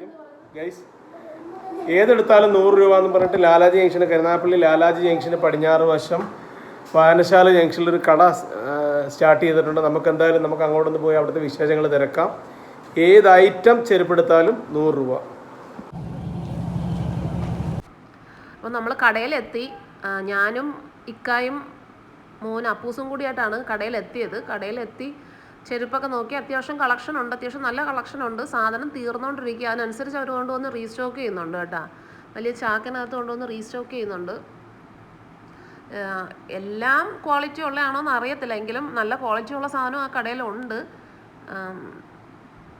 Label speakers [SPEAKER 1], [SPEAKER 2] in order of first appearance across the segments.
[SPEAKER 1] ആയിരിക്കും. ഗൈസ് ഏതെടുത്താലും നൂറ് രൂപ എന്ന് പറഞ്ഞിട്ട് ലാലാജി ജംഗ്ഷന് കരുനാഗപ്പള്ളി ലാലാജി ജംഗ്ഷന് പടിഞ്ഞാറ് വശം വായനശാല ജംഗ്ഷനിൽ ഒരു കട സ്റ്റാർട്ട് ചെയ്തിട്ടുണ്ട്. നമുക്ക് എന്തായാലും നമുക്ക് അങ്ങോട്ടൊന്ന് പോയി അവിടുത്തെ വിശേഷങ്ങൾ തിരക്കാം. ഏത് ഐറ്റം ചെരുപ്പെടുത്താലും നൂറ് രൂപ.
[SPEAKER 2] അപ്പോൾ നമ്മൾ കടയിലെത്തി. ഞാനും ഇക്കായും മോൻ അപ്പൂസും കൂടിയായിട്ടാണ് കടയിലെത്തിയത്. കടയിലെത്തി ചെരുപ്പൊക്കെ നോക്കി അത്യാവശ്യം കളക്ഷൻ ഉണ്ട് അത്യാവശ്യം നല്ല കളക്ഷൻ ഉണ്ട്. സാധനം തീർന്നുകൊണ്ടിരിക്കുക അതിനനുസരിച്ച് അവർ കൊണ്ടുവന്ന് റീസ്റ്റോക്ക് ചെയ്യുന്നുണ്ട് കേട്ടോ. വലിയ ചാക്കിനകത്ത് കൊണ്ടുവന്ന് റീസ്റ്റോക്ക് ചെയ്യുന്നുണ്ട്. എല്ലാം ക്വാളിറ്റി ഉള്ളതാണോ എന്ന് അറിയത്തില്ല. എങ്കിലും നല്ല ക്വാളിറ്റി ഉള്ള സാധനം ആ കടയിലുണ്ട്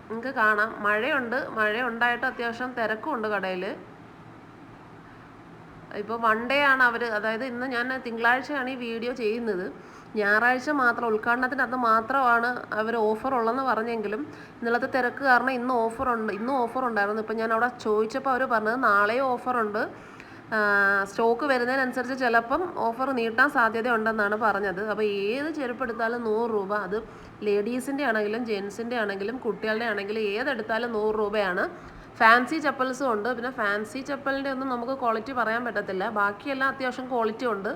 [SPEAKER 2] നിങ്ങൾക്ക് കാണാം. മഴയുണ്ട്. മഴ ഉണ്ടായിട്ട് അത്യാവശ്യം തിരക്കുമുണ്ട് കടയിൽ ഇപ്പോൾ വൺ ഡേ ആണ് അവർ അതായത് ഇന്ന് ഞാൻ തിങ്കളാഴ്ചയാണ് ഈ വീഡിയോ ചെയ്യുന്നത്. ഞായറാഴ്ച മാത്രം ഉദ്ഘാടനത്തിന് അന്ന് മാത്രമാണ് അവർ ഓഫർ ഉള്ളതെന്ന് പറഞ്ഞെങ്കിലും ഇന്നലത്തെ തിരക്ക് കാരണം ഇന്ന് ഓഫറുണ്ട് ഇന്നും ഓഫർ ഉണ്ടായിരുന്നു. ഇപ്പം ഞാൻ അവിടെ ചോദിച്ചപ്പോൾ അവർ പറഞ്ഞത് നാളെയും ഓഫറുണ്ട് സ്റ്റോക്ക് വരുന്നതിനനുസരിച്ച് ചിലപ്പം ഓഫർ നീട്ടാൻ സാധ്യത ഉണ്ടെന്നാണ് പറഞ്ഞത്. അപ്പോൾ ഏത് ചെരുപ്പെടുത്താലും നൂറ് രൂപ അത് ലേഡീസിന്റെ ആണെങ്കിലും ജെൻസിന്റെ ആണെങ്കിലും കുട്ടികളുടെ ആണെങ്കിലും ഏതെടുത്താലും നൂറ് രൂപയാണ്. ഫാൻസി ചപ്പൽസും ഉണ്ട്. പിന്നെ ഫാൻസി ചപ്പലിന്റെ ഒന്നും നമുക്ക് ക്വാളിറ്റി പറയാൻ പറ്റത്തില്ല. ബാക്കിയെല്ലാം അത്യാവശ്യം ക്വാളിറ്റി ഉണ്ട്.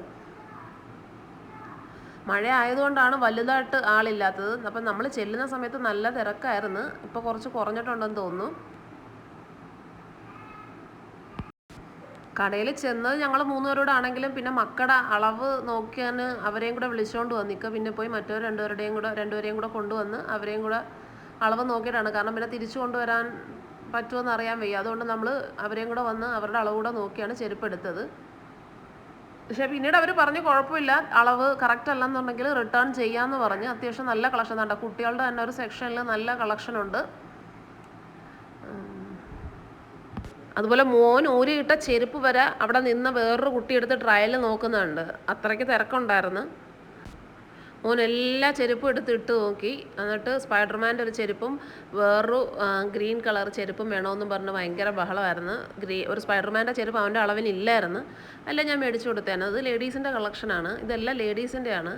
[SPEAKER 2] മഴ ആയതുകൊണ്ടാണ് വലുതായിട്ട് ആളില്ലാത്തത്. അപ്പം നമ്മൾ ചെല്ലുന്ന സമയത്ത് നല്ല തിരക്കായിരുന്നു. ഇപ്പോൾ കുറച്ച് കുറഞ്ഞിട്ടുണ്ടെന്ന് തോന്നുന്നു. കടയിൽ ചെന്നത് ഞങ്ങൾ മൂന്നുപേരോടാണെങ്കിലും പിന്നെ മക്കളുടെ അളവ് നോക്കിയാൽ അവരെയും കൂടെ വിളിച്ചുകൊണ്ട് വന്നിക്ക പിന്നെ പോയി മറ്റോ രണ്ടുപേരുടെയും കൂടെ രണ്ടുപേരെയും കൂടെ കൊണ്ടുവന്ന് അവരെയും കൂടെ അളവ് നോക്കിയിട്ടാണ്. കാരണം പിന്നെ തിരിച്ചു കൊണ്ടുവരാൻ പറ്റുമെന്ന് അറിയാൻ വയ്യ. അതുകൊണ്ട് നമ്മൾ അവരെയും കൂടെ വന്ന് അവരുടെ അളവ് കൂടെ നോക്കിയാണ് ചെരുപ്പ് എടുത്തത് പക്ഷേ പിന്നീട് അവർ പറഞ്ഞു കുഴപ്പമില്ല അളവ് കറക്റ്റ് അല്ലെന്നുണ്ടെങ്കിൽ റിട്ടേൺ ചെയ്യാമെന്ന് പറഞ്ഞ് അത്യാവശ്യം നല്ല കളക്ഷൻ കണ്ട കുട്ടികളുടെ തന്നെ ഒരു സെക്ഷനിൽ നല്ല കളക്ഷൻ ഉണ്ട്. അതുപോലെ മോൻ ഊരിയിട്ട ചെരുപ്പ് വരെ അവിടെ നിന്ന് വേറൊരു കുട്ടി എടുത്ത് ട്രയൽ നോക്കുന്നുണ്ട്. അത്രയ്ക്ക് തിരക്കുണ്ടായിരുന്നു. മോൻ എല്ലാ ചെരുപ്പും എടുത്ത് ഇട്ട് നോക്കി. എന്നിട്ട് സ്പൈഡർമാന്റെ ഒരു ചെരുപ്പും വേറൊരു ഗ്രീൻ കളർ ചെരുപ്പും വേണമെന്നും പറഞ്ഞ് ഭയങ്കര ബഹളമായിരുന്നു. ഗ്രീ ഒരു സ്പൈഡർമാന്റെ ചെരുപ്പ് അവന്റെ അളവിന് ഇല്ലായിരുന്നു അല്ല ഞാൻ മേടിച്ചു കൊടുത്തേനെ. അത് ലേഡീസിന്റെ കളക്ഷനാണ്. ഇതെല്ലാം ലേഡീസിന്റെ ആണ്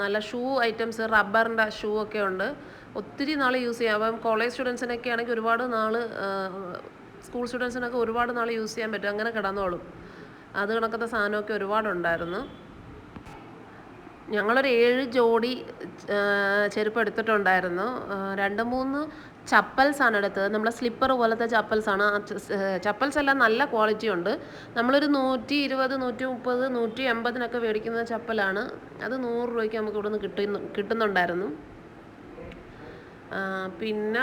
[SPEAKER 2] നല്ല ഷൂ ഐറ്റംസ് റബ്ബറിന്റെ ഷൂ ഒക്കെ ഉണ്ട്. ഒത്തിരി നാൾ യൂസ് ചെയ്യാം. അപ്പം കോളേജ് സ്റ്റുഡൻസിനൊക്കെ ആണെങ്കിൽ ഒരുപാട് നാൾ സ്കൂൾ സ്റ്റുഡൻസിനൊക്കെ ഒരുപാട് നാൾ യൂസ് ചെയ്യാൻ പറ്റും. അങ്ങനെ കിടന്നോളും. അത് കണക്കത്തെ സാധനമൊക്കെ ഒരുപാടുണ്ടായിരുന്നു. ഞങ്ങളൊരു ഏഴ് ജോഡി ചെരുപ്പ് എടുത്തിട്ടുണ്ടായിരുന്നു രണ്ട് മൂന്ന് ചപ്പൽസാണ് എടുത്തത്. നമ്മളെ സ്ലിപ്പർ പോലത്തെ ചപ്പൽസാണ്. ചപ്പൽസ് എല്ലാം നല്ല ക്വാളിറ്റി ഉണ്ട് നമ്മളൊരു നൂറ്റി ഇരുപത് നൂറ്റി മുപ്പത് നൂറ്റി എൺപതിനൊക്കെ മേടിക്കുന്ന ചപ്പലാണ്. അത് നൂറ് രൂപയ്ക്ക് നമുക്ക് ഇവിടുന്ന് കിട്ടുന്നു കിട്ടുന്നുണ്ടായിരുന്നു. പിന്നെ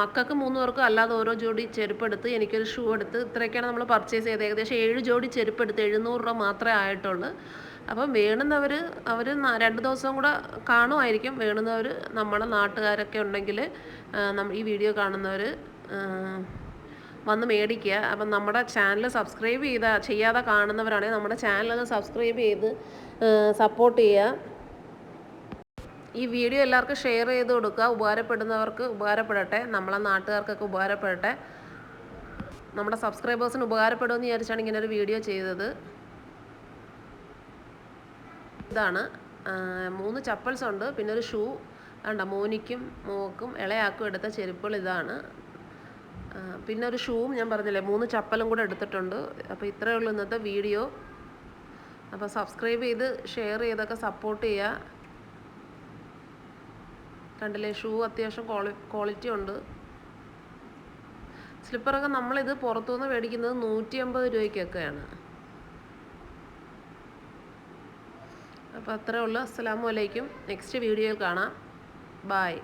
[SPEAKER 2] മക്കൾക്ക് മൂന്ന് പേർക്കും അല്ലാതെ ഓരോ ജോഡി ചെരുപ്പ് എടുത്ത് എനിക്കൊരു ഷൂ എടുത്ത് ഇത്രയൊക്കെയാണ് നമ്മൾ പർച്ചേസ് ചെയ്തത്. ഏകദേശം ഏഴ് ജോഡി ചെരുപ്പ് എടുത്ത് എഴുന്നൂറ് രൂപ മാത്രമേ ആയിട്ടുള്ളൂ. അപ്പം വേണുന്നവർ അവർ രണ്ട് ദിവസം കൂടെ കാണുമായിരിക്കും. വേണുന്നവർ നമ്മുടെ നാട്ടുകാരൊക്കെ ഉണ്ടെങ്കിൽ നമ്മൾ ഈ വീഡിയോ കാണുന്നവർ വന്ന് മേടിക്കുക. അപ്പം നമ്മുടെ ചാനൽ സബ്സ്ക്രൈബ് ചെയ്ത ചെയ്യാതെ കാണുന്നവരാണെങ്കിൽ നമ്മുടെ ചാനൽ സബ്സ്ക്രൈബ് ചെയ്ത് സപ്പോർട്ട് ചെയ്യുക. ഈ വീഡിയോ എല്ലാവർക്കും ഷെയർ ചെയ്ത് കൊടുക്കുക. ഉപകാരപ്പെടുന്നവർക്ക് ഉപകാരപ്പെടട്ടെ. നമ്മളെ നാട്ടുകാർക്കൊക്കെ ഉപകാരപ്പെടട്ടെ. നമ്മുടെ സബ്സ്ക്രൈബേഴ്സിന് ഉപകാരപ്പെടുമെന്ന് വിചാരിച്ചാണ് ഇങ്ങനെ ഒരു വീഡിയോ ചെയ്തത്. ഇതാണ്. മൂന്ന് ചപ്പൽസ് ഉണ്ട്. പിന്നെ ഒരു ഷൂ. വേണ്ട മോനിക്കും മോക്കും ഇളയാക്കും എടുത്ത ചെരുപ്പുകൾ ഇതാണ്. പിന്നെ ഒരു ഷൂവും ഞാൻ പറഞ്ഞില്ലേ മൂന്ന് ചപ്പലും കൂടെ എടുത്തിട്ടുണ്ട്. അപ്പോൾ ഇത്രയേ ഉള്ളൂ ഇന്നത്തെ വീഡിയോ. അപ്പോൾ സബ്സ്ക്രൈബ് ചെയ്ത് ഷെയർ ചെയ്തൊക്കെ സപ്പോർട്ട് ചെയ്യുക. കണ്ടില്ലേ ഷൂ അത്യാവശ്യം ക്വാളി ക്വാളിറ്റി ഉണ്ട്. സ്ലിപ്പറൊക്കെ നമ്മളിത് പുറത്തുനിന്ന് മേടിക്കുന്നത് നൂറ്റി അമ്പത് രൂപയ്ക്കൊക്കെയാണ്. അപ്പോൾ അത്രേ ഉള്ളൂ. അസ്സാം വലൈക്കും നെക്സ്റ്റ് വീഡിയോയിൽ കാണാം. ബായ്